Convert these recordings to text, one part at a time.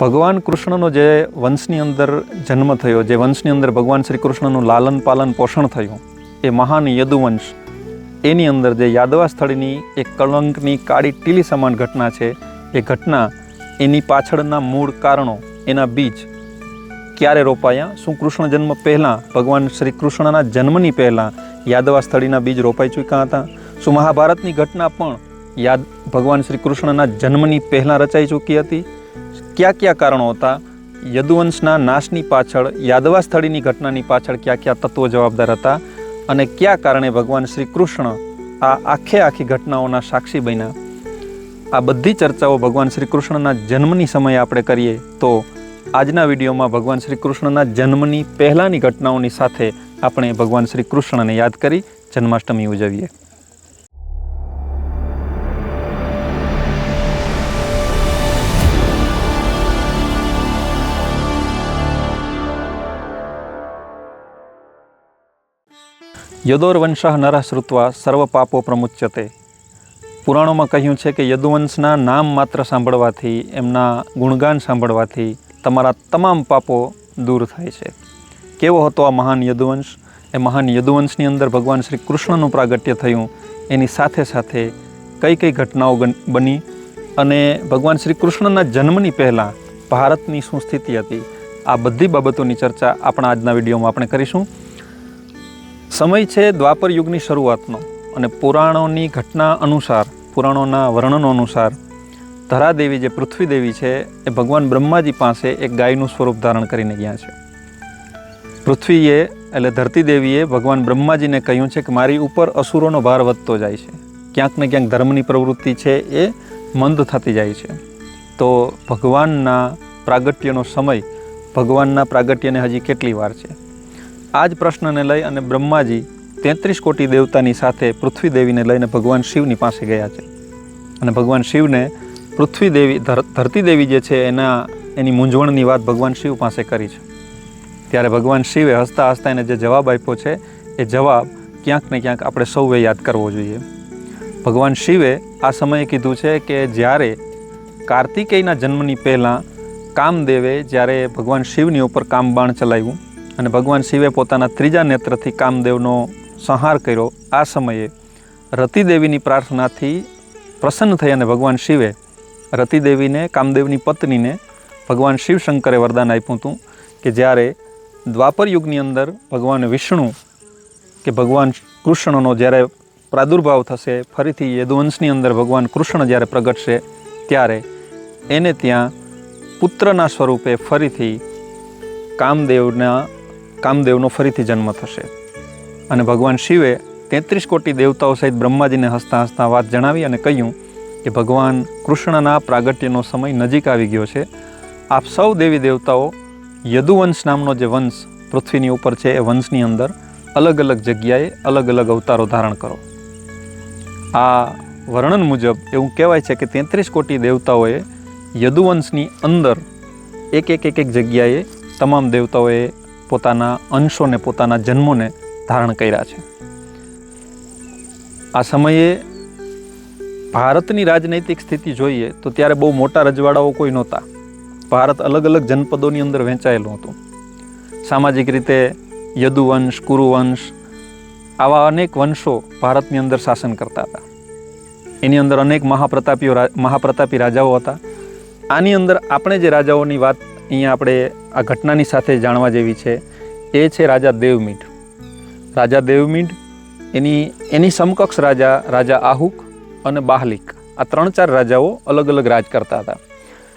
ભગવાન કૃષ્ણનો જે વંશની અંદર જન્મ થયો, જે વંશની અંદર ભગવાન શ્રી કૃષ્ણનું લાલન પાલન પોષણ થયું, એ મહાન યદુવંશ, એની અંદર જે યાદવા સ્થળની એક કલંકની કાળી ટીલી સમાન ઘટના છે, એ ઘટના એની પાછળના મૂળ કારણો, એના બીજ ક્યારે રોપાયા? શું કૃષ્ણ જન્મ પહેલાં? ભગવાન શ્રી કૃષ્ણના જન્મની પહેલાં યાદવા સ્થળીના બીજ રોપાઈ ચૂક્યા હતા? શું મહાભારતની ઘટના પણ યાદ ભગવાન શ્રી કૃષ્ણના જન્મની પહેલાં રચાઈ ચૂકી હતી? કયા કયા કારણો હતા? યદુવંશના નાશની પાછળ, યાદવા સ્થળીની ઘટનાની પાછળ કયા કયા તત્વો જવાબદાર હતા? અને કયા કારણે ભગવાન શ્રી કૃષ્ણ આ આખે આખી ઘટનાઓના સાક્ષી બન્યા? આ બધી ચર્ચાઓ ભગવાન શ્રી કૃષ્ણના જન્મની સમયે આપણે કરીએ તો આજના વિડીયોમાં ભગવાન શ્રી કૃષ્ણના જન્મની પહેલાંની ઘટનાઓની સાથે આપણે ભગવાન શ્રી કૃષ્ણને યાદ કરી જન્માષ્ટમી ઉજવીએ. યદોર્વંશ નરઃ શ્રુત્વા સર્વ પાપો પ્રમુચ્યતે. પુરાણોમાં કહ્યું છે કે યદુવંશના નામ માત્ર સાંભળવાથી, એમના ગુણગાન સાંભળવાથી તમારા તમામ પાપો દૂર થાય છે. કેવો હતો આ મહાન યદુવંશ? એ મહાન યદુવંશની અંદર ભગવાન શ્રી કૃષ્ણનું પ્રાગટ્ય થયું. એની સાથે સાથે કઈ કઈ ઘટનાઓ બની અને ભગવાન શ્રી કૃષ્ણના જન્મની પહેલાં ભારતની શું સ્થિતિ હતી? આ બધી બાબતોની ચર્ચા આપણા આજના વિડીયોમાં આપણે કરીશું. સમય છે દ્વાપર યુગની શરૂઆતનો અને પુરાણોની ઘટના અનુસાર, પુરાણોના વર્ણનો અનુસાર, ધરાદેવી જે પૃથ્વી દેવી છે એ ભગવાન બ્રહ્માજી પાસે એક ગાયનું સ્વરૂપ ધારણ કરીને ગયા છે. પૃથ્વીએ એટલે ધરતી દેવીએ ભગવાન બ્રહ્માજીને કહ્યું છે કે મારી ઉપર અસુરોનો ભાર વધતો જાય છે. ક્યાંક ને ક્યાંક ધર્મની પ્રવૃત્તિ છે એ મંદ થતી જાય છે. તો ભગવાનના પ્રાગટ્યનો સમય ભગવાનના પ્રાગટ્યને હજી કેટલી વાર છે? આ જ પ્રશ્નને લઈ અને બ્રહ્માજી તેત્રીસ કોટી દેવતાની સાથે પૃથ્વી દેવીને લઈને ભગવાન શિવની પાસે ગયા છે. અને ભગવાન શિવને પૃથ્વી દેવી, ધર- ધરતી દેવી જે છે એના, એની મૂંઝવણની વાત ભગવાન શિવ પાસે કરી છે. ત્યારે ભગવાન શિવે હસતા હસતા એને જે જવાબ આપ્યો છે, એ જવાબ ક્યાંક ને ક્યાંક આપણે સૌએ યાદ કરવો જોઈએ. ભગવાન શિવે આ સમયે કીધું છે કે જ્યારે કાર્તિકેયના જન્મની પહેલાં કામદેવે જ્યારે ભગવાન શિવની ઉપર કામબાણ ચલાવ્યું અને ભગવાન શિવે પોતાના ત્રીજા નેત્રથી કામદેવનો સંહાર કર્યો. આ સમયે રતિદેવીની પ્રાર્થનાથી પ્રસન્ન થઈ અને ભગવાન શિવે રતિદેવીને, કામદેવની પત્નીને ભગવાન શિવશંકરે વરદાન આપ્યું હતું કે જ્યારે દ્વાપર યુગની અંદર ભગવાન વિષ્ણુ કે ભગવાન કૃષ્ણનો જ્યારે પ્રાદુર્ભાવ થશે, ફરીથી યદુવંશની અંદર ભગવાન કૃષ્ણ જ્યારે પ્રગટશે, ત્યારે એને ત્યાં પુત્રના સ્વરૂપે ફરીથી કામદેવના કામદેવનો ફરીથી જન્મ થશે. અને ભગવાન શિવે તેત્રીસ કોટી દેવતાઓ સહિત બ્રહ્માજીને હસતા હસતા વાત જણાવી અને કહ્યું કે, ભગવાન કૃષ્ણના પ્રાગટ્યનો સમય નજીક આવી ગયો છે. આપ સૌ દેવી દેવતાઓ, યદુવંશ નામનો જે વંશ પૃથ્વીની ઉપર છે એ વંશની અંદર અલગ અલગ જગ્યાએ અલગ અલગ અવતારો ધારણ કરો. આ વર્ણન મુજબ એવું કહેવાય છે કે તેત્રીસ કોટી દેવતાઓએ યદુવંશની અંદર એક એક એક એક જગ્યાએ તમામ દેવતાઓએ પોતાના અંશોને, પોતાના જન્મોને ધારણ કર્યા છે. આ સમયે ભારતની રાજનૈતિક સ્થિતિ જોઈએ તો ત્યારે બહુ મોટા રજવાડાઓ કોઈ નહોતા. ભારત અલગ અલગ જનપદોની અંદર વહેંચાયેલું હતું. સામાજિક રીતે યદુવંશ, કુરુવંશ આવા અનેક વંશો ભારતની અંદર શાસન કરતા હતા. એની અંદર અનેક મહાપ્રતાપીઓ મહાપ્રતાપી રાજાઓ હતા. આની અંદર આપણે જે રાજાઓની વાત અહીંયા આપણે આ ઘટનાની સાથે જાણવા જેવી છે, એ છે રાજા દેવમીઠ રાજા દેવમીઠ એની એની સમકક્ષ રાજા રાજા આહુક અને બાહલિક, આ ત્રણ ચાર રાજાઓ અલગ અલગ રાજ કરતા હતા.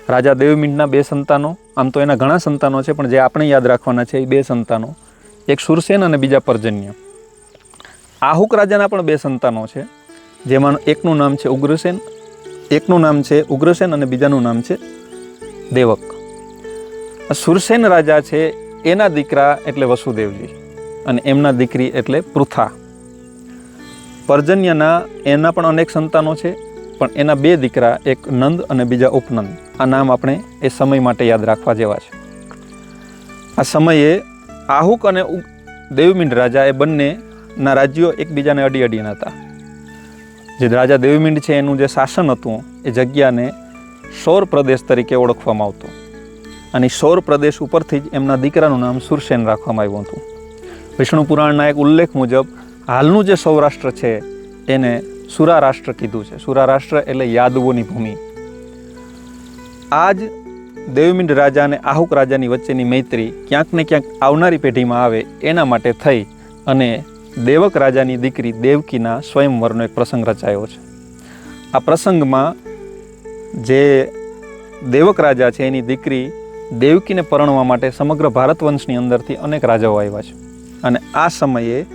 રાજા દેવમીઠના બે સંતાનો, આમ તો એના ઘણા સંતાનો છે, પણ જે આપણે યાદ રાખવાના છે એ બે સંતાનો, એક સુરસેન અને બીજા પર્જન્ય. આહુક રાજાના પણ બે સંતાનો છે, જેમાં એકનું નામ છે ઉગ્રસેન, એકનું નામ છે ઉગ્રસેન અને બીજાનું નામ છે દેવક. સુરસેન રાજા છે, એના દીકરા એટલે વસુદેવજી અને એમના દીકરી એટલે પૃથા. પર્જન્યના એના પણ અનેક સંતાનો છે, પણ એના બે દીકરા, એક નંદ અને બીજા ઉપનંદ. આ નામ આપણે એ સમય માટે યાદ રાખવા જેવા છે. આ સમયે આહુક અને દેવમિંડ રાજા એ બંનેના રાજ્યો એકબીજાને અડી અડીને હતા. જે રાજા દેવમિંડ છે, એનું જે શાસન હતું, એ જગ્યાને સૌર પ્રદેશ તરીકે ઓળખવામાં આવતું. અને સૌર પ્રદેશ ઉપરથી જ એમના દીકરાનું નામ સુરસેન રાખવામાં આવ્યું હતું. વિષ્ણુ પુરાણના એક ઉલ્લેખ મુજબ, હાલનું જે સૌરાષ્ટ્ર છે, એને સુરારાષ્ટ્ર કીધું છે. સુરારાષ્ટ્ર એટલે યાદવોની ભૂમિ. આજ દેવમિંડ રાજા અને આહુક રાજાની વચ્ચેની મૈત્રી ક્યાંક ને ક્યાંક આવનારી પેઢીમાં આવે એના માટે થઈ અને દેવક રાજાની દીકરી દેવકીના સ્વયંવરનો એક પ્રસંગ રચાયો છે. આ પ્રસંગમાં જે દેવક રાજા છે એની દીકરી દેવકીને પરણવા માટે સમગ્ર ભારત વંશની અંદરથી અનેક રાજાઓ આવ્યા છે. અને આ સમયે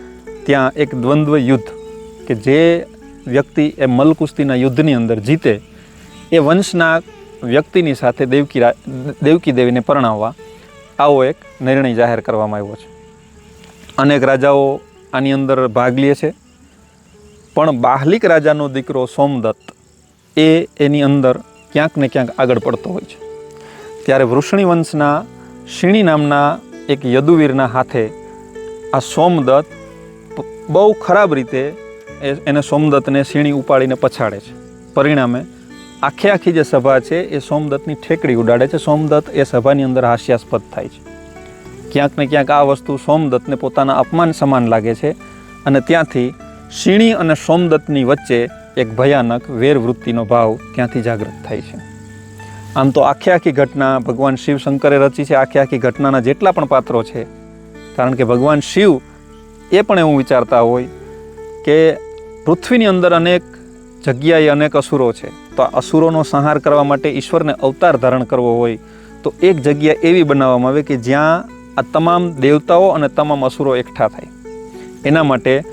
ત્યાં એક દ્વંદ્વ યુદ્ધ કે જે વ્યક્તિ એ મલકુસ્તીના યુદ્ધની અંદર જીતે, એ વંશના વ્યક્તિની સાથે દેવકી દેવકી દેવીને પરણાવવા આવો એક નિર્ણય જાહેર કરવામાં આવ્યો છે. અનેક રાજાઓ આની અંદર ભાગ લે છે. પણ બાહલિક રાજાનો દીકરો સોમદત્ત એ એની અંદર ક્યાંક ને ક્યાંક આગળ પડતો હોય છે. ત્યારે વૃષણી વંશના શિણી નામના એક યદુવીરના હાથે આ સોમદત્ત બહુ ખરાબ રીતે એને સોમદત્તને શીણી ઉપાડીને પછાડે છે. પરિણામે આખે આખી જે સભા છે એ સોમદત્તની ઠેકડી ઉડાડે છે. સોમદત્ત એ સભાની અંદર હાસ્યાસ્પદ થાય છે. ક્યાંક ને ક્યાંક આ વસ્તુ સોમદત્તને પોતાના અપમાન સમાન લાગે છે અને ત્યાંથી શીણી અને સોમદત્તની વચ્ચે એક ભયાનક વેરવૃત્તિનો ભાવ ત્યાંથી જાગૃત થાય છે? આમ તો આખી આખી ઘટના ભગવાન શિવ શંકરે રચી છે, આખી આખી ઘટનાના જેટલા પણ પાત્રો છે. કારણ કે ભગવાન શિવ એ પણ એવું વિચારતા હોય કે પૃથ્વીની અંદર અનેક જગ્યાએ અનેક અસુરો છે. તો આ અસુરોનો સંહાર કરવા માટે ઈશ્વરને અવતાર ધારણ કરવો હોય, તો એક જગ્યા એવી બનાવવામાં આવે કે જ્યાં આ તમામ દેવતાઓ અને તમામ અસુરો એકઠા થાય. એના માટે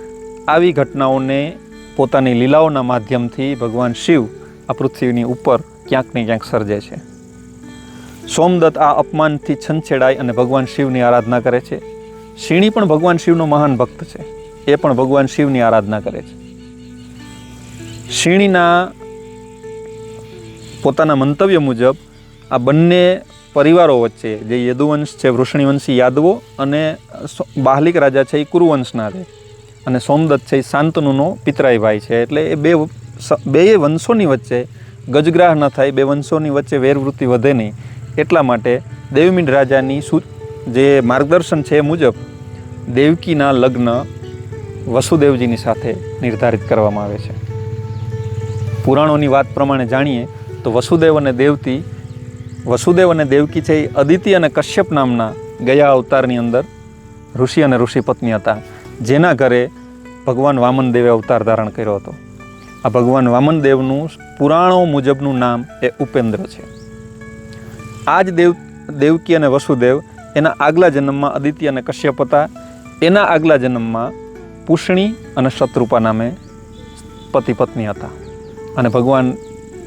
આવી ઘટનાઓને પોતાની લીલાઓના માધ્યમથી ભગવાન શિવ આ પૃથ્વીની ઉપર ક્યાંક ને ક્યાંક સર્જે છે. સોમદત્ત આ અપમાનથી છંછેડાય અને ભગવાન શિવની આરાધના કરે છે. શિણી પણ ભગવાન શિવનો મહાન ભક્ત છે. એ પણ ભગવાન શિવની આરાધના કરે છે. શિણીના પોતાના મંતવ્ય મુજબ આ બંને પરિવારો વચ્ચે જે યદુવંશ છે, વૃષ્ણિવંશી યાદવો અને બાહલિક રાજા છે, એ કુરુવંશના છે. અને સોમદત્ત છે, એ શાંતનુનો પિતરાઈ ભાઈ છે. એટલે એ બે બે વંશોની વચ્ચે ગજગ્રાહ ન થાય, બે વંશોની વચ્ચે વેરવૃત્તિ વધે નહીં. એટલા માટે દેવમીંડ રાજાની સુ, જે માર્ગદર્શન છે એ મુજબ દેવકીના લગ્ન વસુદેવજીની સાથે નિર્ધારિત કરવામાં આવે છે. પુરાણોની વાત પ્રમાણે જાણીએ તો વસુદેવ અને દેવતી, વસુદેવ અને દેવકી છે એ અદિતિ અને કશ્યપ નામના ગયા અવતારની અંદર ઋષિ અને ઋષિ પત્ની હતા, જેના ઘરે ભગવાન વામનદેવે અવતાર ધારણ કર્યો હતો. આ ભગવાન વામનદેવનું પુરાણો મુજબનું નામ એ ઉપેન્દ્ર છે. આ જ દેવ, દેવકી અને વસુદેવ એના આગલા જન્મમાં અદિતિ અને કશ્યપ હતા એના આગલા જન્મમાં પુષ્ણી અને શત્રુપા નામે પતિ પત્ની હતા. અને ભગવાન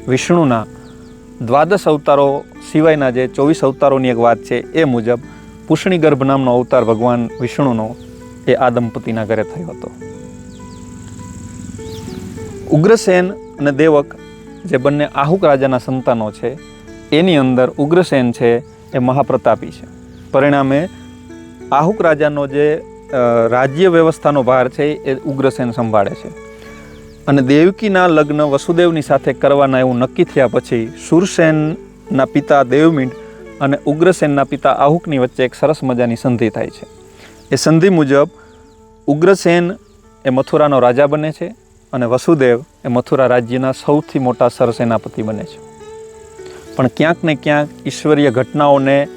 વિષ્ણુના દ્વાદશ અવતારો સિવાયના જે ચોવીસ અવતારોની એક વાત છે એ મુજબ પુષ્ણી ગર્ભ નામનો અવતાર ભગવાન વિષ્ણુનો એ આ દંપતીના ઘરે થયો હતો. ઉગ્રસેન અને દેવક જે બંને આહુક રાજાના સંતાનો છે, એની અંદર ઉગ્રસેન છે એ મહાપ્રતાપી છે. પરિણામે આહુક રાજાનો જે રાજ્ય વ્યવસ્થાનો ભાર છે એ ઉગ્રસેન સંભાળે છે. અને દેવકીના લગ્ન વસુદેવની સાથે કરવાના એવું નક્કી થયા પછી સુરસેનના પિતા દેવમીંડ અને ઉગ્રસેનના પિતા આહુકની વચ્ચે એક સરસ મજાની સંધિ થાય છે. એ સંધિ મુજબ ઉગ્રસેન એ મથુરાનો રાજા બને છે. અને વસુદેવ એ મથુરા રાજ્યના સૌથી મોટા સરસેનાપતિ બને છે. પણ ક્યાંક ને ક્યાંક ઈશ્વરીય ઘટનાઓને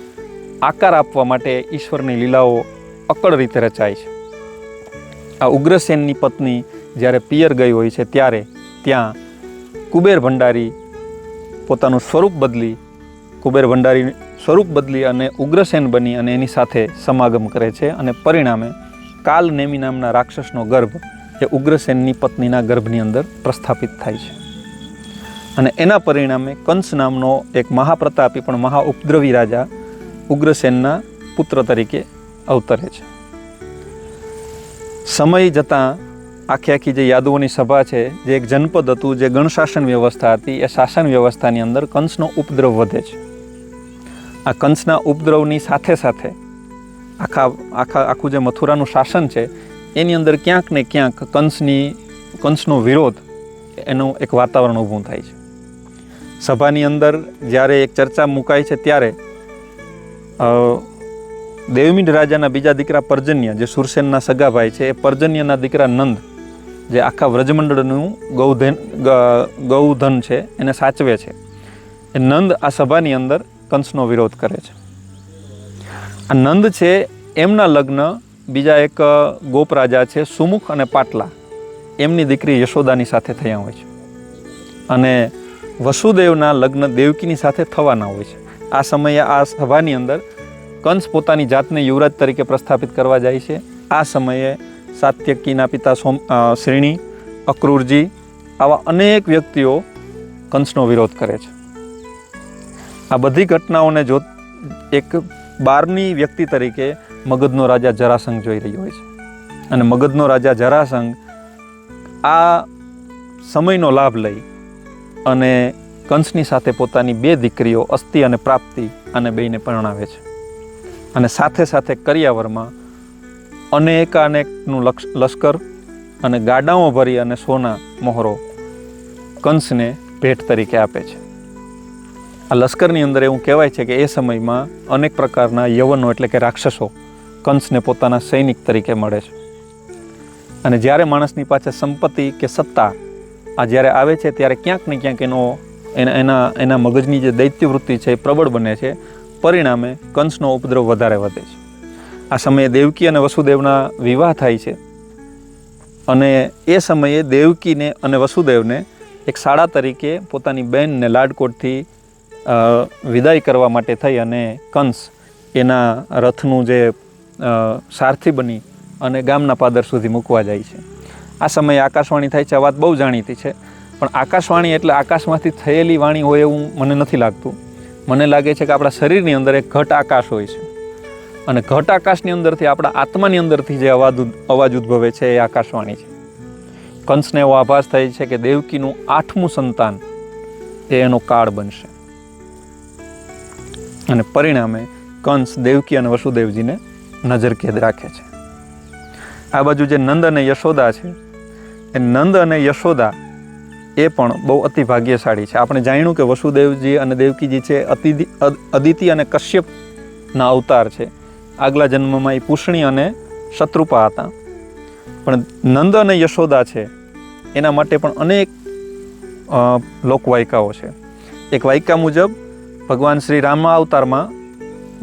આકાર આપવા માટે ઈશ્વરની લીલાઓ અકળ રીતે રચાય છે. આ ઉગ્રસેનની પત્ની જ્યારે પિયર ગઈ હોય છે ત્યારે ત્યાં કુબેર ભંડારી પોતાનું સ્વરૂપ બદલી, કુબેર ભંડારી સ્વરૂપ બદલી અને ઉગ્રસેન બની અને એની સાથે સમાગમ કરે છે અને પરિણામે કાલ નેમી નામના રાક્ષસનો ગર્ભ એ ઉગ્રસેનની પત્નીના ગર્ભની અંદર પ્રસ્થાપિત થાય છે. અને એના પરિણામે કંસ નામનો એક મહાપ્રતાપી પણ મહા ઉપદ્રવી રાજા ઉગ્રસેનના પુત્ર તરીકે અવતરે છે. સમય જતાં આખી આખી જે યાદવોની સભા છે, જે એક જનપદ હતું, જે ગણશાસન વ્યવસ્થા હતી, એ શાસન વ્યવસ્થાની અંદર કંસનો ઉપદ્રવ વધે છે. આ કંસના ઉપદ્રવની સાથે સાથે આખા આખા, આખું જે મથુરાનું શાસન છે એની અંદર ક્યાંક ને ક્યાંક કંસની, કંસનો વિરોધ એનું એક વાતાવરણ ઊભું થાય છે. સભાની અંદર જ્યારે એક ચર્ચા મુકાય છે ત્યારે દેવમીડ રાજાના બીજા દીકરા પર્જન્ય, જે સુરસેનના સગાભાઈ છે, એ પર્જન્યના દીકરા નંદ, જે આખા વ્રજમંડળનું ગૌધન ગૌધન છે, એને સાચવે છે. એ નંદ આ સભાની અંદર કંસનો વિરોધ કરે છે. આ નંદ છે એમના લગ્ન બીજા એક ગોપ રાજા છે, સુમુખ અને પાટલા. એમની દીકરી યશોદાની સાથે થયા હોય છે. અને વસુદેવના લગ્ન દેવકીની સાથે થવાના હોય છે. આ સમયે આ સભાની અંદર કંસ પોતાની જાતને યુવરાજ તરીકે પ્રસ્થાપિત કરવા જાય છે. આ સમયે સાત્યકીના પિતા સોમ શ્રેણી, અક્રૂરજી આવા અનેક વ્યક્તિઓ કંસનો વિરોધ કરે છે. આ બધી ઘટનાઓને જો એક બારની વ્યક્તિ તરીકે મગધનો રાજા જરાસંઘ જોઈ રહ્યો હોય છે. અને મગધનો રાજા જરાસંઘ આ સમયનો લાભ લઈ અને કંસની સાથે પોતાની બે દીકરીઓ અસ્થિ અને પ્રાપ્તિ અને બેયને પરણાવે છે. અને સાથે સાથે કરિયાવરમાં અનેકાનેકનું લશ્કર અને ગાડાઓ ભરી અને સોના મોહરો કંસને ભેટ તરીકે આપે છે. આ લશ્કરની અંદર એવું કહેવાય છે કે એ સમયમાં અનેક પ્રકારના યવનો એટલે કે રાક્ષસો કંસને પોતાના સૈનિક તરીકે મળે છે. અને જ્યારે માણસની પાસે સંપત્તિ કે સત્તા આ જ્યારે આવે છે, ત્યારે ક્યાંક ને ક્યાંક એનો એના એના એના મગજની જે દૈત્યવૃત્તિ છે એ પ્રબળ બને છે. પરિણામે કંસનો ઉપદ્રવ વધારે વધે છે. આ સમયે દેવકી અને વસુદેવના વિવાહ થાય છે. અને એ સમયે દેવકીને અને વસુદેવને એક શાળા તરીકે પોતાની બહેનને લાડકોટથી વિદાય કરવા માટે થઈ અને કંસ એના રથનું જે સારથી બની અને ગામના પાદર સુધી મૂકવા જાય છે. આ સમયે આકાશવાણી થાય છે, આ વાત બહુ જાણીતી છે, પણ આકાશવાણી એટલે આકાશમાંથી થયેલી વાણી હોય એવું મને નથી લાગતું. મને લાગે છે કે આપણા શરીરની અંદર એક ઘટ આકાશ હોય છે. અને ઘટ આકાશની અંદરથી આપણા આત્માની અંદરથી જે અવાજ અવાજ ઉદ્ભવે છે એ આકાશવાણી છે. કંસને એવો આભાસ થાય છે કે દેવકીનું આઠમું સંતાન, એ એનો કાળ બનશે. અને પરિણામે કંસ દેવકી અને વસુદેવજીને નજરકેદ રાખે છે. આ બાજુ જે નંદ અને યશોદા છે, એ નંદ અને યશોદા એ પણ બહુ અતિ ભાગ્યશાળી છે. આપણે જાણ્યું કે વસુદેવજી અને દેવકીજી છે અતિ અદિતિ અને કશ્યપના અવતાર છે. આગલા જન્મમાં એ પૂષણી અને શત્રુપા હતા. પણ નંદ અને યશોદા છે, એના માટે પણ અનેક લોકવાયકાઓ છે. એક વાયકા મુજબ ભગવાન શ્રી રામા અવતારમાં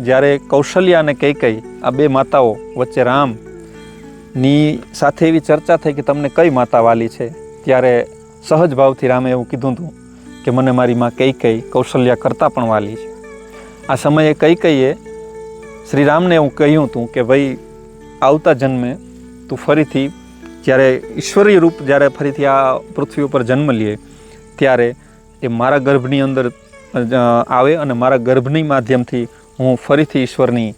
જ્યારે કૌશલ્યા અને કૈકઈ આ બે માતાઓ વચ્ચે રામની સાથે એવી ચર્ચા થઈ કે તમને કઈ માતા વાલી છે, ત્યારે સહજ ભાવથી રામે એવું કીધું હતું કે મને મારી માં કૈકઈ કૌશલ્યા કરતાં પણ વાલી છે. આ સમયે કૈકઈએ શ્રી રામને એવું કહ્યું હતું કે ભાઈ, આવતા જન્મે તું ફરીથી જ્યારે ઈશ્વરીય રૂપ જ્યારે ફરીથી આ પૃથ્વી ઉપર જન્મ લે, ત્યારે એ મારા ગર્ભની અંદર આવે અને મારા ગર્ભની માધ્યમથી હું ફરીથી ઈશ્વરની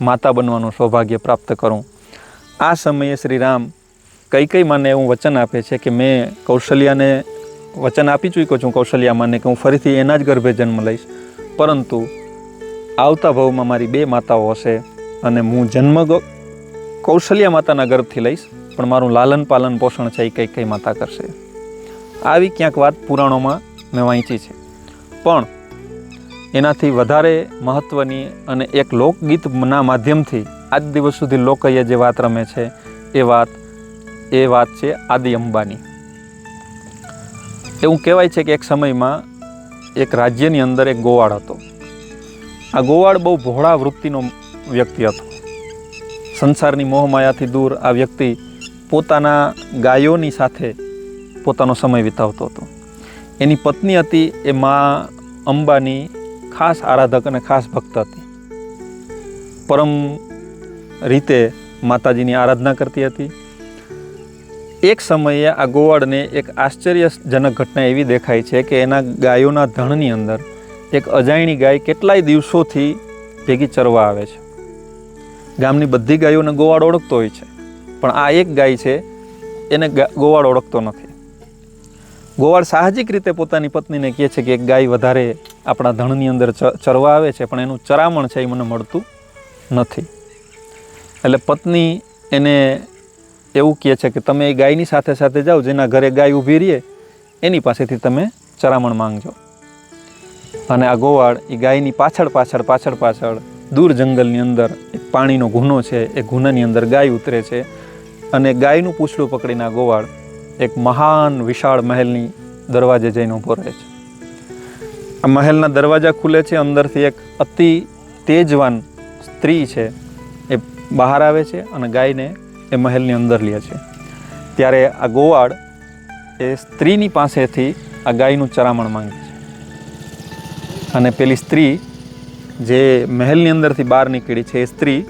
માતા બનવાનું સૌભાગ્ય પ્રાપ્ત કરું. આ સમયે શ્રી રામ કઈ કઈ માને એવું વચન આપે છે કે મેં કૌશલ્યાને વચન આપી ચૂક્યો છું કૌશલ્યા માને કે હું ફરીથી એના જ ગર્ભે જન્મ લઈશ. પરંતુ આવતા ભાવમાં મારી બે માતાઓ હશે અને હું જન્મ કૌશલ્યા માતાના ગર્ભથી લઈશ, પણ મારું લાલન પાલન પોષણ છે એ કઈ કઈ માતા કરશે. આવી ક્યાંક વાત પુરાણોમાં મેં વાંચી છે. પણ એનાથી વધારે મહત્ત્વની અને એક લોકગીતના માધ્યમથી આજ દિવસ સુધી લોકઈએ જે વાત રમે છે, એ વાત એ વાત છે આદિ અંબાની. એવું કહેવાય છે કે એક સમયમાં એક રાજ્યની અંદર એક ગોવાળ હતો. આ ગોવાળ બહુ ભોળા વૃત્તિનો વ્યક્તિ હતો. સંસારની મોહમાયાથી દૂર આ વ્યક્તિ પોતાના ગાયોની સાથે પોતાનો સમય વિતાવતો હતો. એની પત્ની હતી એ મા અંબાની ખાસ આરાધક અને ખાસ ભક્ત હતી. પરમ રીતે માતાજીની આરાધના કરતી હતી. એક સમયે આ ગોવાળને એક આશ્ચર્યજનક ઘટના એવી દેખાય છે કે એના ગાયોના ધણની અંદર એક અજાયણી ગાય કેટલાય દિવસોથી ભેગી ચરવા આવે છે. ગામની બધી ગાયોને ગોવાળ ઓળખતો હોય છે. પણ આ એક ગાય છે, એને ગોવાળ ઓળખતો નથી. ગોવાળ સાહજિક રીતે પોતાની પત્નીને કહે છે કે એક ગાય વધારે આપણા ધણની અંદર ચરવા આવે છે, પણ એનું ચરામણ છે એ મને મળતું નથી. એટલે પત્ની એને એવું કહે છે કે તમે એ ગાયની સાથે સાથે જાઓ, જેના ઘરે ગાય ઊભી રહીએ એની પાસેથી તમે ચરામણ માંગજો. અને આ ગોવાળ એ ગાયની પાછળ પાછળ પાછળ પાછળ દૂર જંગલની અંદર એક પાણીનો ગુનો છે, એ ગુનાની અંદર ગાય ઉતરે છે. અને ગાયનું પૂછડું પકડીને આ ગોવાળ એક મહાન વિશાળ મહેલની દરવાજે જઈને ઊભો રહે છે. આ મહેલના દરવાજા ખુલે છે, અંદરથી એક અતિ તેજવાન સ્ત્રી છે, એ બહાર આવે છે અને ગાયને એ મહેલની અંદર લે છે. ત્યારે આ ગોવાળ એ સ્ત્રીની પાસેથી આ ગાયનું ચરામણ માંગે છે. અને પેલી સ્ત્રી જે મહેલની અંદરથી બહાર નીકળી છે, એ સ્ત્રી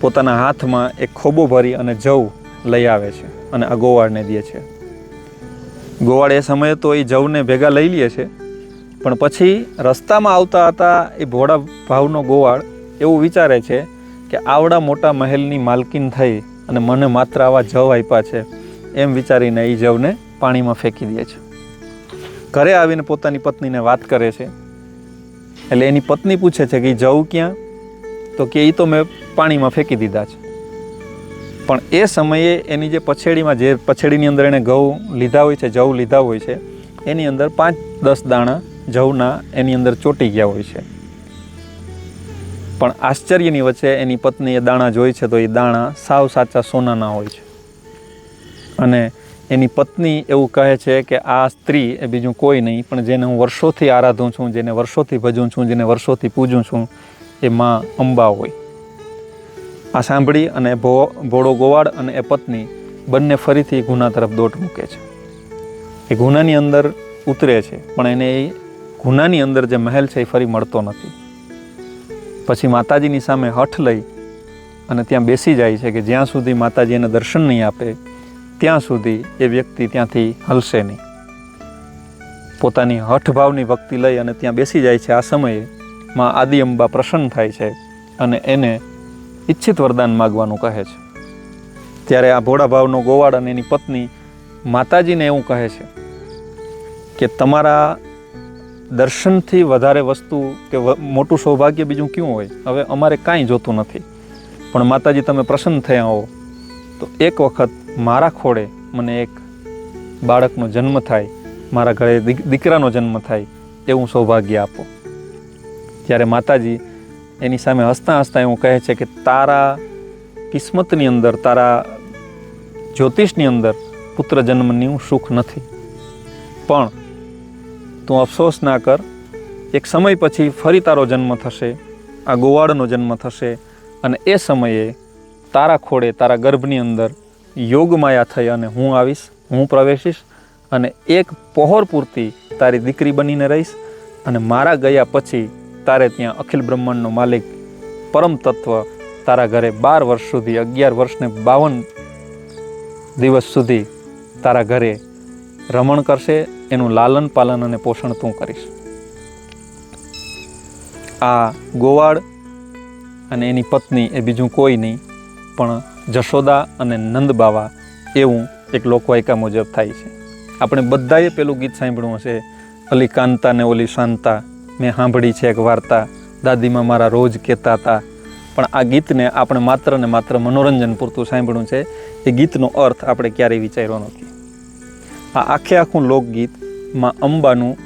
પોતાના હાથમાં એક ખોબો ભરી અને જવ લઈ આવે છે અને આ ગોવાળને દે છે. ગોવાળ એ સમયે તો એ જવને ભેગા લઈ લે છે. પણ પછી રસ્તામાં આવતા હતા એ ભોળા ભાવનો ગોવાળ એવું વિચારે છે કે આવડા મોટા મહેલની માલકીન થઈ અને મને માત્ર આવા જવ આપ્યા છે. એમ વિચારીને એ જવને પાણીમાં ફેંકી દે છે. ઘરે આવીને પોતાની પત્નીને વાત કરે છે. એટલે એની પત્ની પૂછે છે કે જવ ક્યાં? તો કે એ તો મેં પાણીમાં ફેંકી દીધા છે. પણ એ સમયે એની જે પછેડીમાં જે પછેડીની અંદર એણે ઘઉં લીધા હોય છે, જવ લીધા હોય છે, એની અંદર પાંચ દસ દાણા જવના એની અંદર ચોંટી ગયા હોય છે. પણ આશ્ચર્યની વચ્ચે એની પત્ની એ દાણા જોઈ છે તો એ દાણા સાવ સાચા સોનાના હોય છે. અને એની પત્ની એવું કહે છે કે આ સ્ત્રી એ બીજું કોઈ નહીં, પણ જેને હું વર્ષોથી આરાધું છું, જેને વર્ષોથી ભજું છું, જેને વર્ષોથી પૂજું છું, એ માં અંબા હોય. આ સાંભળી અને ભો, ભોળો ગોવાળ અને એ પત્ની બંને ફરીથી ગુના તરફ દોટ મૂકે છે. એ ગુનાની અંદર ઉતરે છે, પણ એને એ ગુનાની અંદર જે મહેલ છે એ ફરી મળતો નથી. પછી માતાજીની સામે હઠ લઈ અને ત્યાં બેસી જાય છે કે જ્યાં સુધી માતાજી એને દર્શન નહીં આપે, ત્યાં સુધી એ વ્યક્તિ ત્યાંથી હલશે નહીં. પોતાની હઠભાવની ભક્તિ લઈ અને ત્યાં બેસી જાય છે. આ સમયે માં આદિ અંબા પ્રસન્ન થાય છે અને એને ઈચ્છિત વરદાન માગવાનું કહે છે. ત્યારે આ ભોળાભાવનો ગોવાળ અને એની પત્ની માતાજીને એવું કહે છે કે તમારા દર્શનથી વધારે વસ્તુ કે મોટું સૌભાગ્ય બીજું ક્યું હોય? હવે અમારે કાંઈ જોતું નથી. પણ માતાજી તમે પ્રસન્ન થયા હો તો એક વખત મારા ખોળે મને એક બાળકનો જન્મ થાય, મારા ઘરે દીકરાનો જન્મ થાય એવું સૌભાગ્ય આપો. ત્યારે માતાજી એની સામે હસતા હસતા એવું કહે છે કે તારા કિસ્મતની અંદર, તારા જ્યોતિષની અંદર પુત્ર જન્મનું સુખ નથી. પણ તું અફસોસ ના કર, એક સમય પછી ફરી તારો જન્મ થશે, આ ગોવાળનો જન્મ થશે અને એ સમયે તારા ખોળે, તારા ગર્ભની અંદર યોગમાયા થઈ અને હું આવીશ, હું પ્રવેશીશ અને એક પહોર પૂરતી તારી દીકરી બનીને રહીશ અને મારા ગયા પછી તારે ત્યાં અખિલ બ્રહ્માંડનો માલિક પરમ તત્વ તારા ઘરે બાર વર્ષ સુધી, અગિયાર વર્ષને બાવન દિવસ સુધી તારા ઘરે રમણ કરશે, એનું લાલન પાલન અને પોષણ તું કરીશ. આ ગોવાળ અને એની પત્ની એ બીજું કોઈ નહીં, પણ જશોદા અને નંદ બાવા એવું એક લોકવાયકા મુજબ થાય છે. આપણે બધાએ પેલું ગીત સાંભળ્યું હશે, અલી કાંતા ને ઓલી શાંતા. મેં સાંભળી છે એક વાર્તા. દાદીમાં મારા રોજ કહેતા હતા. પણ આ ગીતને આપણે માત્ર ને માત્ર મનોરંજન પૂરતું સાંભળ્યું છે. એ ગીતનો અર્થ આપણે ક્યારેય વિચાર્યો નથી. આ આખે આખું લોકગીતમાં અંબાનું,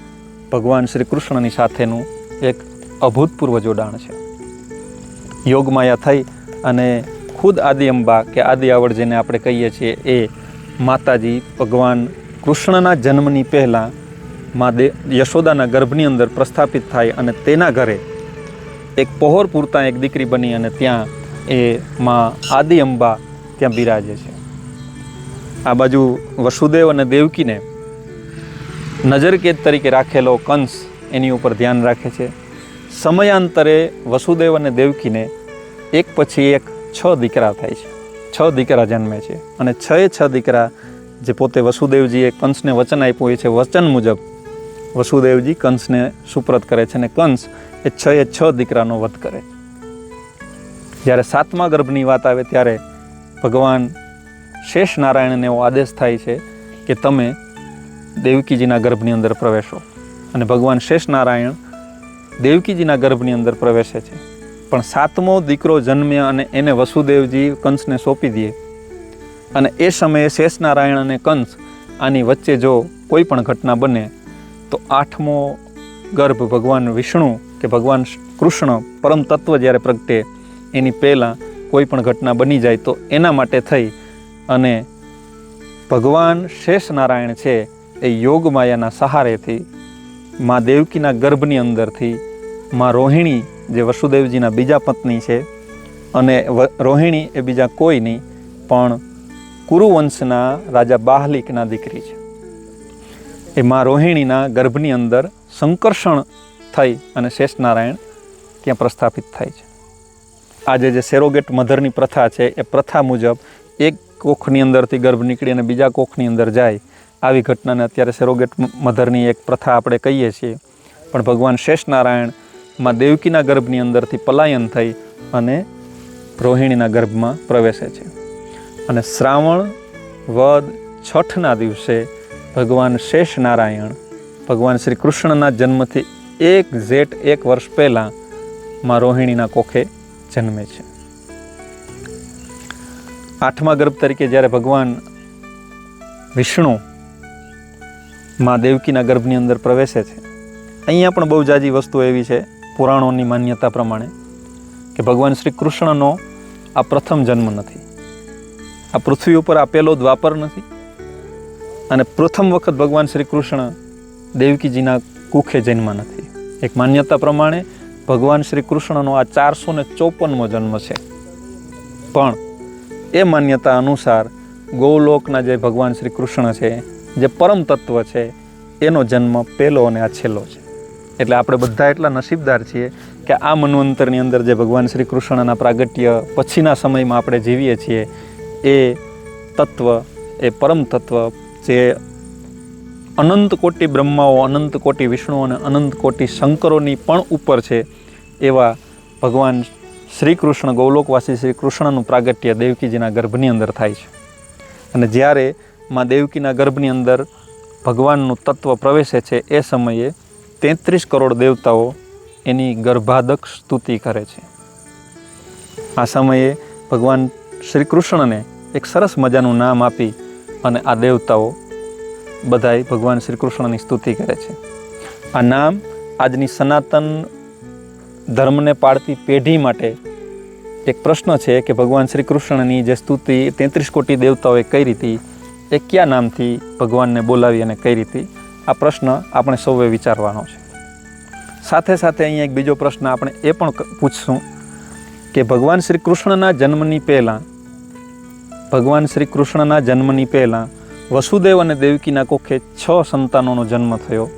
ભગવાન શ્રી કૃષ્ણની સાથેનું એક અભૂતપૂર્વ જોડાણ છે. યોગમાયા થઈ અને ખુદ આદિ અંબા કે આદિ આવડ જેને આપણે કહીએ છીએ એ માતાજી ભગવાન કૃષ્ણના જન્મની પહેલાં મા દે યશોદાના ગર્ભની અંદર પ્રસ્થાપિત થાય અને તેના ઘરે એક પહોર પૂરતા એક દીકરી બની અને ત્યાં એ માં આદિ અંબા ત્યાં બિરાજે છે. આ બાજુ વસુદેવ અને દેવકીને નજરકેદ તરીકે રાખેલો કંસ એની ઉપર ધ્યાન રાખે છે. સમયાંતરે વસુદેવ અને દેવકીને એક પછી એક છ દીકરા થાય છે. છ દીકરા જન્મે છે અને છ એ છ દીકરા જે પોતે વસુદેવજીએ કંસને વચન આપ્યું હોય છે, વચન મુજબ વસુદેવજી કંસને સુપ્રત કરે છે અને કંસ એ છ એ છ દીકરાનો વધ કરે. જ્યારે સાતમા ગર્ભની વાત આવે ત્યારે ભગવાન શેષ નારાયણને એવો આદેશ થાય છે કે તમે દેવકીજીના ગર્ભની અંદર પ્રવેશો. અને ભગવાન શેષ નારાયણ દેવકીજીના ગર્ભની અંદર પ્રવેશે છે. પણ સાતમો દીકરો જન્મે અને એને વસુદેવજી કંસને સોંપી દે. અને એ સમયે શેષ નારાયણ અને કંસ આની વચ્ચે જો કોઈ પણ ઘટના બને તો આઠમો ગર્ભ ભગવાન વિષ્ણુ કે ભગવાન કૃષ્ણ પરમ તત્વ જ્યારે પ્રગટે, એની પહેલાં કોઈ પણ ઘટના બની જાય તો એના માટે થઈ. અને ભગવાન શેષ નારાયણ છે એ યોગ માયાના સહારેથી, મા દેવકીના ગર્ભની અંદરથી, મા રોહિણી જે વસુદેવજીના બીજા પત્ની છે, અને રોહિણી એ બીજા કોઈ નહીં, પણ કુરુવંશના રાજા બાહલિકના દીકરી છે. એ મા રોહિણીના ગર્ભની અંદર સંકર્ષણ થઈ અને શેષનારાયણ ત્યાં પ્રસ્થાપિત થાય છે. આજે જે સેરોગેટ મધરની પ્રથા છે, એ પ્રથા મુજબ એક કોખની અંદરથી ગર્ભ નીકળી અને બીજા કોખની અંદર જાય, આવી ઘટનાને અત્યારે સેરોગેટ મધરની એક પ્રથા આપણે કહીએ છીએ. પણ ભગવાન શેષનારાયણમાં દેવકીના ગર્ભની અંદરથી પલાયન થઈ અને રોહિણીના ગર્ભમાં પ્રવેશે છે. અને શ્રાવણ વદ છઠના દિવસે ભગવાન શેષ નારાયણ ભગવાન શ્રી કૃષ્ણના જન્મથી એક ઝેટ એક વર્ષ પહેલાં માં રોહિણીના કોખે જન્મે છે. આઠમા ગર્ભ તરીકે જ્યારે ભગવાન વિષ્ણુ માં દેવકીના ગર્ભની અંદર પ્રવેશે છે, અહીંયા પણ બહુ જાજી વસ્તુ એવી છે પુરાણોની માન્યતા પ્રમાણે કે ભગવાન શ્રી કૃષ્ણનો આ પ્રથમ જન્મ નથી. આ પૃથ્વી ઉપર આ પહેલો દ્વાપર નથી. અને પ્રથમ વખત ભગવાન શ્રી કૃષ્ણ દેવકીજીના કુખે જન્મ નથી એક માન્યતા પ્રમાણે ભગવાન શ્રી કૃષ્ણનો આ ચારસો ને ચોપનમો જન્મ છે. પણ એ માન્યતા અનુસાર ગૌલોકના જે ભગવાન શ્રી કૃષ્ણ છે, જે પરમ તત્વ છે, એનો જન્મ પહેલો અને આ છેલ્લો છે. એટલે આપણે બધા એટલા નસીબદાર છીએ કે આ મન્વંતરની અંદર જે ભગવાન શ્રી કૃષ્ણના પ્રાગટ્ય પછીના સમયમાં આપણે જીવીએ છીએ, એ તત્વ, એ પરમ તત્વ જે અનંત કોટી બ્રહ્માઓ, અનંત કોટી વિષ્ણુ અને અનંત કોટી શંકરોની પણ ઉપર છે એવા ભગવાન શ્રી કૃષ્ણ ગૌલોકવાસી શ્રી કૃષ્ણનું પ્રાગટ્ય દેવકીજીના ગર્ભની અંદર થાય છે. અને જ્યારે માં દેવકીના ગર્ભની અંદર ભગવાનનું તત્વ પ્રવેશે છે એ સમયે તેત્રીસ કરોડ દેવતાઓ એની ગર્ભાદક સ્તુતિ કરે છે. આ સમયે ભગવાન શ્રી કૃષ્ણને એક સરસ મજાનું નામ આપી અને આ દેવતાઓ બધાય ભગવાન શ્રી કૃષ્ણની સ્તુતિ કરે છે. આ નામ આજની સનાતન ધર્મને પાળતી પેઢી માટે એક પ્રશ્ન છે કે ભગવાન શ્રી કૃષ્ણની જે સ્તુતિ તેત્રીસ કોટી દેવતાઓએ કઈ હતી, એ કયા નામથી ભગવાનને બોલાવી અને કઈ હતી? આ પ્રશ્ન આપણે સૌએ વિચારવાનો છે. સાથે સાથે અહીંયા એક બીજો પ્રશ્ન આપણે એ પણ પૂછશું કે ભગવાન શ્રી કૃષ્ણના જન્મની પહેલાં ભગવાન શ્રી કૃષ્ણના જન્મની પહેલાં વસુદેવ અને દેવકીના કોખે છ સંતાનોનો જન્મ થયો.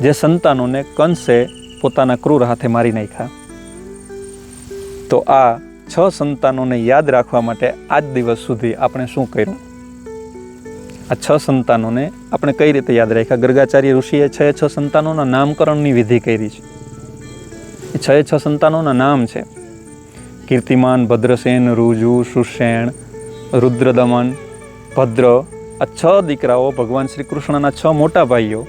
જે સંતાનોને કંસે પોતાના ક્રૂર હાથે મારી નાખ્યા. તો આ છ સંતાનોને યાદ રાખવા માટે આજ દિવસ સુધી આપણે શું કર્યું? આ છ સંતાનોને આપણે કઈ રીતે યાદ રાખ્યા? ગર્ગાચાર્ય ઋષિએ છ છ સંતાનોના નામકરણની વિધિ કરી છે. એ છ છ સંતાનોના નામ છે. કીર્તિમાન, ભદ્રસેન રુજુ સુષેણ રુદ્રદમન, ભદ્ર, આ છ દીકરાઓ ભગવાન શ્રી કૃષ્ણના છ મોટા ભાઈઓ.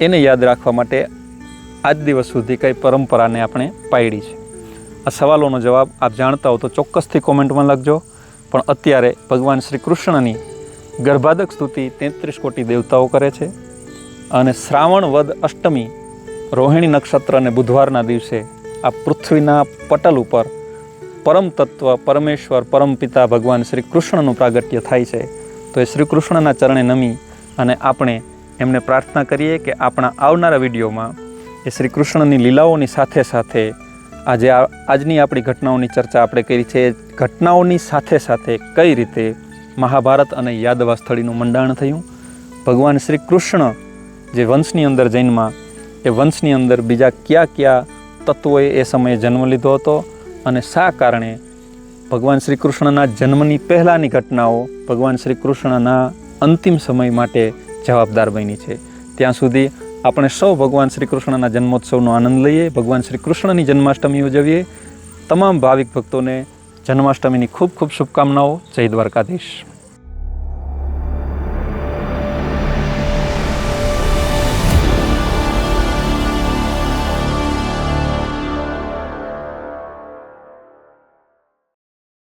એને યાદ રાખવા માટે આજ દિવસ સુધી કઈ પરંપરાને આપણે પાડી છે. આ સવાલોનો જવાબ આપ જાણતા હો તો ચોક્કસથી કોમેન્ટમાં લખજો. પણ અત્યારે ભગવાન શ્રી કૃષ્ણની ગર્ભાદક સ્તુતિ તેત્રીસ કોટી દેવતાઓ કરે છે. અને શ્રાવણ વદ અષ્ટમી રોહિણી નક્ષત્ર અને બુધવારના દિવસે આ પૃથ્વીના પટલ ઉપર પરમ તત્વ પરમેશ્વર પરમ પિતા ભગવાન શ્રી કૃષ્ણનું પ્રાગટ્ય થાય છે. તો એ શ્રી કૃષ્ણના ચરણે નમી અને આપણે એમને પ્રાર્થના કરીએ કે આપણા આવનારા વિડીયોમાં એ શ્રી કૃષ્ણની લીલાઓની સાથે સાથે આજે આજની આપણી ઘટનાઓની ચર્ચા આપણે કરી છે. ઘટનાઓની સાથે સાથે કઈ રીતે મહાભારત અને યાદવા સ્થળીનું મંડાણ થયું? ભગવાન શ્રી કૃષ્ણ જે વંશની અંદર જન્મા એ વંશની અંદર બીજા કયા કયા તત્વોએ એ સમયે જન્મ લીધો હતો? અને શા કારણે ભગવાન શ્રી કૃષ્ણના જન્મની પહેલાંની ઘટનાઓ ભગવાન શ્રી કૃષ્ણના અંતિમ સમય માટે જવાબદાર બની છે? ત્યાં સુધી આપણે સૌ ભગવાન શ્રી કૃષ્ણના જન્મોત્સવનો આનંદ લઈએ, ભગવાન શ્રી કૃષ્ણની જન્માષ્ટમી ઉજવીએ. તમામ ભાવિક ભક્તોને જન્માષ્ટમીની ખૂબ ખૂબ શુભકામનાઓ. જય દ્વારકાધીશ.